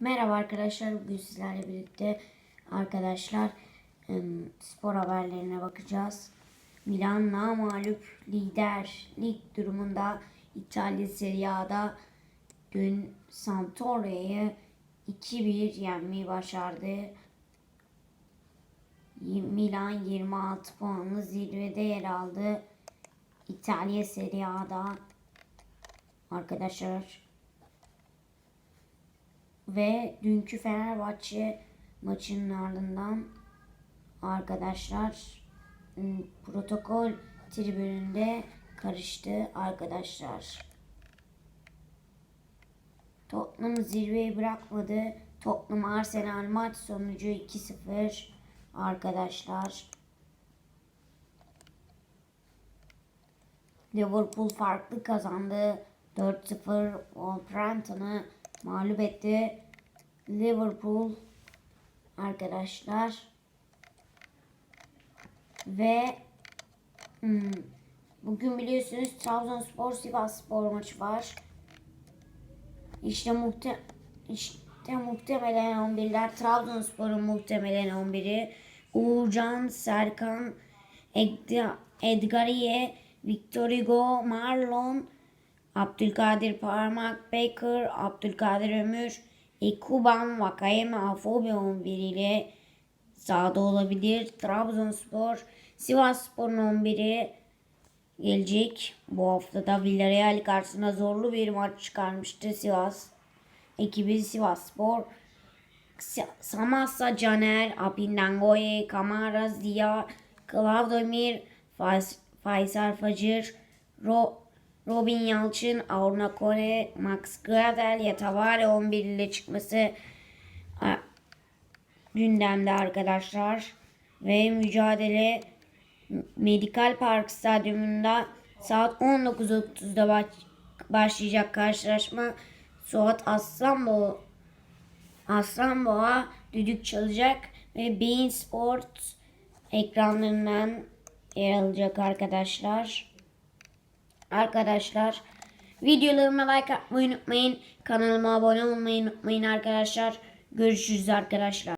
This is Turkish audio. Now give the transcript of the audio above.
Merhaba arkadaşlar. Bugün sizlerle birlikte arkadaşlar spor haberlerine bakacağız. Milan mağlup liderlik durumunda İtalya Serie A'da dün Sampdoria'yı 2-1 yenmeyi başardı. Milan 26 puanlı zirvede yer aldı. İtalya Serie A'da arkadaşlar ve dünkü Fenerbahçe maçının ardından arkadaşlar ım, protokol tribününde karıştı arkadaşlar. Tottenham zirveyi bırakmadı. Tottenham Arsenal maç sonucu 2-0 arkadaşlar. Liverpool farklı kazandı. 4-0 Wolverhampton'ı mağlup etti. Liverpool arkadaşlar ve hmm, bugün biliyorsunuz Trabzonspor Sivasspor maçı var. İşte muhte işte muhtemelen 11'ler Trabzonspor'un muhtemelen 11'i Uğurcan, Serkan, Edga- Edgariye, Victor Hugo, Marlon, Abdülkadir Parmak, Baker, Abdülkadir Ömür, Ekuban, Vakayeme, Afobe 11 ile sahada olabilir. Trabzonspor, Sivasspor'un 11'i gelecek. Bu hafta da Villarreal karşısında zorlu bir maç çıkarmıştı Sivas. Ekibi Sivasspor. Sa- Samasa Caner, Apindangoye, Kamara, Ziya, Klavdomir, Faysal Facır, Ro Robin Yalçın, Aurna Kone, Max Gradel, Yatavare 11 ile çıkması gündemde arkadaşlar. Ve mücadele Medikal Park Stadyumunda saat 19.30'da baş- başlayacak karşılaşma Suat Aslanboğa Aslanboğa düdük çalacak ve Bein Sport ekranlarından yer alacak arkadaşlar. Arkadaşlar videolarıma like atmayı unutmayın. Kanalıma abone olmayı unutmayın arkadaşlar. Görüşürüz arkadaşlar.